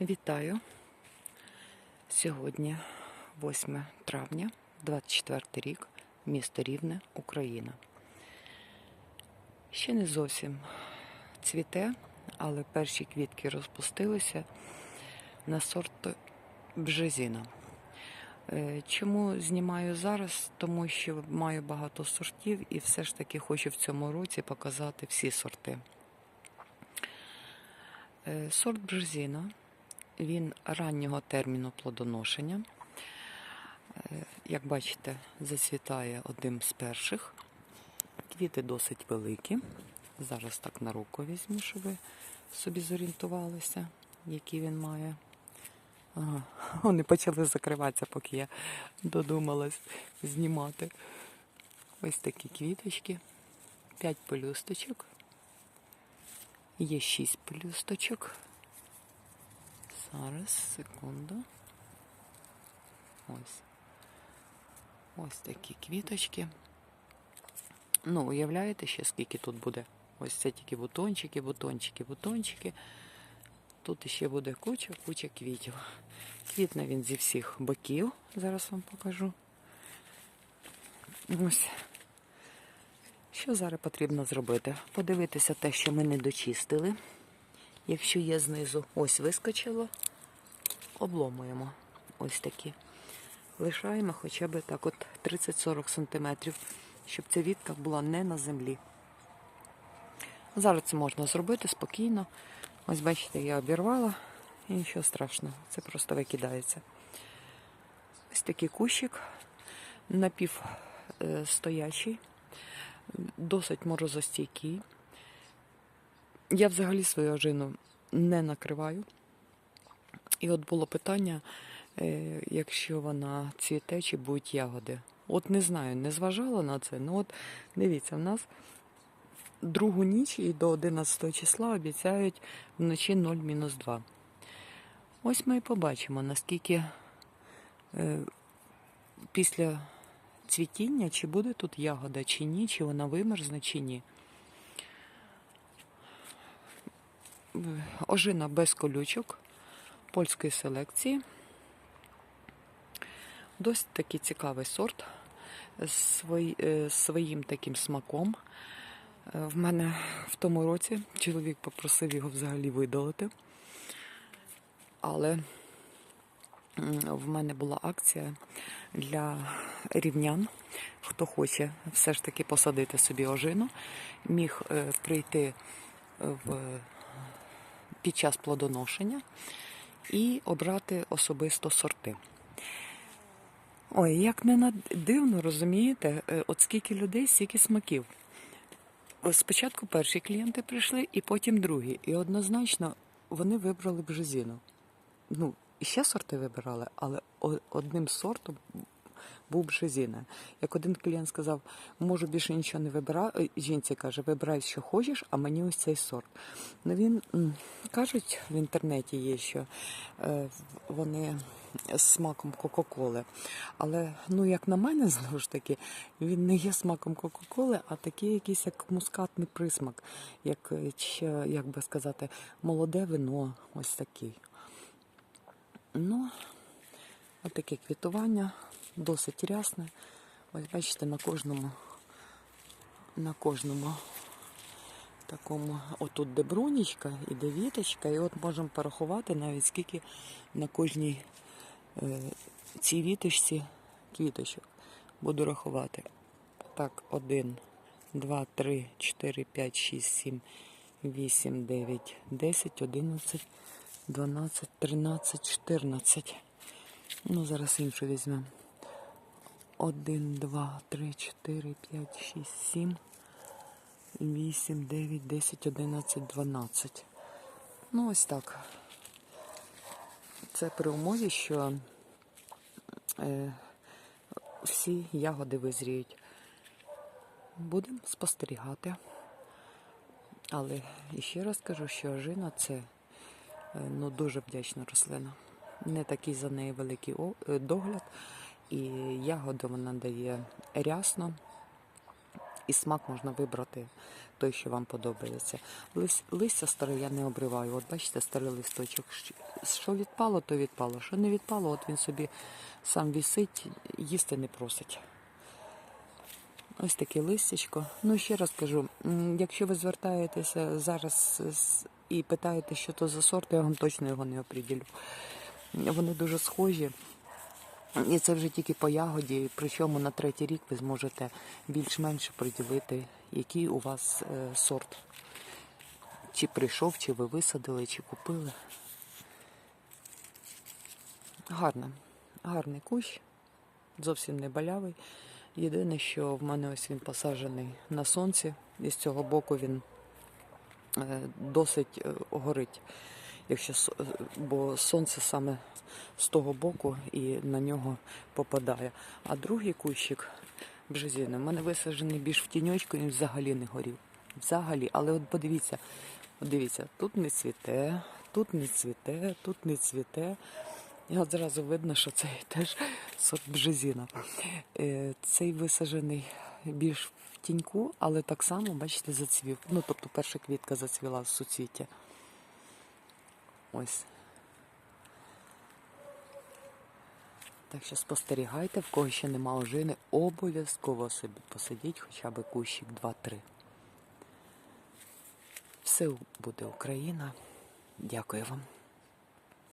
Вітаю! Сьогодні 8 травня, 24 рік, місто Рівне, Україна. Ще не зовсім цвіте, але перші квітки розпустилися на сорт бжезіна. Е, Чому знімаю зараз? Тому що маю багато сортів і все ж таки хочу в цьому році показати всі сорти. Е, Сорт бжезіна, він раннього терміну плодоношення. Е, Як бачите, зацвітає одним з перших. Квіти досить великі. Зараз так на руку візьму, щоб ви собі зорієнтувалися, які він має. Ага, вони почали закриватися, поки я додумалась знімати. Ось такі квіточки. П'ять пелюсточок. Є шість пелюсточок. Зараз, секунду. Ось. Ось такі квіточки. Ну, уявляєте ще, скільки тут буде? Ось це тільки бутончики, бутончики, бутончики. Тут ще буде куча, куча квітів. Квітне він зі всіх боків. Зараз вам покажу. Ось. Що зараз потрібно зробити? Подивитися те, що ми не дочистили. Якщо є знизу, ось вискочило, обломуємо. Ось такі. Лишаємо хоча б так от 30-40 см, щоб ця вітка була не на землі. Зараз це можна зробити спокійно. Ось бачите, я обірвала і нічого страшного, це просто викидається. Ось такий кущик, напівстоячий, досить морозостійкий. Я взагалі свою ожину не накриваю. І от було питання, е, якщо вона цвіте, чи будуть ягоди. От не знаю, не зважала на це. Ну от дивіться, в нас другу ніч і до 11 числа обіцяють вночі 0-2. Ось ми і побачимо, наскільки е, після цвітіння, чи буде тут ягода, чи ні, чи вона вимерзне, чи ні. Ожина без колючок польської селекції. Досить такий цікавий сорт з е, своїм таким смаком. Е, В мене в тому році чоловік попросив його взагалі видалити. Але в мене була акція для рівнян. Хто хоче все ж таки посадити собі ожину, міг е, прийти в, під час плодоношення і обрати особисто сорти. Ой, як не дивно, розумієте, е, от скільки людей, стільки смаків. Спочатку перші клієнти прийшли, і потім другі. І однозначно вони вибрали бжезіну. Ну, і ще сорти вибирали, але одним сортом був бжезіна. Як один клієнт сказав, можу більше нічого не вибирати. Жінці каже, вибирай, що хочеш, а мені ось цей сорт. Ну він кажуть в інтернеті є, що е, вони з смаком Кока-Коли. Але, ну, як на мене, знову ж таки, він не є смаком Кока-Коли, а такий якийсь як мускатний присмак, як, е, як би сказати, молоде вино, ось такий. Ну, отаке квітування, досить рясне. Ось бачите, на кожному, на кожному такому, отут де брунічка і де віточка, і от можемо порахувати навіть скільки на кожній е, цій віточці квіточок. Буду рахувати. Так, один, два, три, чотири, п'ять, шість, сім, вісім, дев'ять, десять, одинадцять, дванадцять, тринадцять, чотирнадцять. Ну, зараз іншу візьмемо. Один, два, три, чотири, п'ять, шість, сім, вісім, дев'ять, десять, одинадцять, дванадцять. Ну, ось так. Це при умові, що е, всі ягоди визріють. Будемо спостерігати. Але ще раз кажу, що ожина це е, ну, дуже вдячна рослина. Не такий за неї великий е, догляд. І ягоду вона дає рясно і смак можна вибрати той, що вам подобається. Лис- Листя старе я не обриваю. От бачите, старий листочок. Що відпало, то відпало. Що не відпало, от він собі сам вісить, їсти не просить. Ось таке листячко. Ну, ще раз кажу, якщо ви звертаєтеся зараз і питаєте, що то за сорт, я вам точно його не оприділю. Вони дуже схожі. І це вже тільки по ягоді, причому на третій рік ви зможете більш-менш приділити, який у вас е, сорт. Чи прийшов, чи ви висадили, чи купили. Гарно. Гарний кущ, зовсім не балявий. Єдине, що в мене ось він посаджений на сонці, і з цього боку він е, досить е, горить. Якщо бо сонце саме з того боку і на нього попадає. А другий кущик бжезіни в мене висаджений більш в тіньочку, він взагалі не горів. Взагалі, але от подивіться, дивіться, тут не цвіте, тут не цвіте, тут не цвіте. І от зразу видно, що це теж сорт бжезіна. Е, Цей висаджений більш в тіньку, але так само, бачите, зацвів. Ну, тобто перша квітка зацвіла в суцвіття. Ось. Так що спостерігайте, в кого ще нема ожини, обов'язково собі посадіть хоча б кущик 2-3. Все буде Україна. Дякую вам.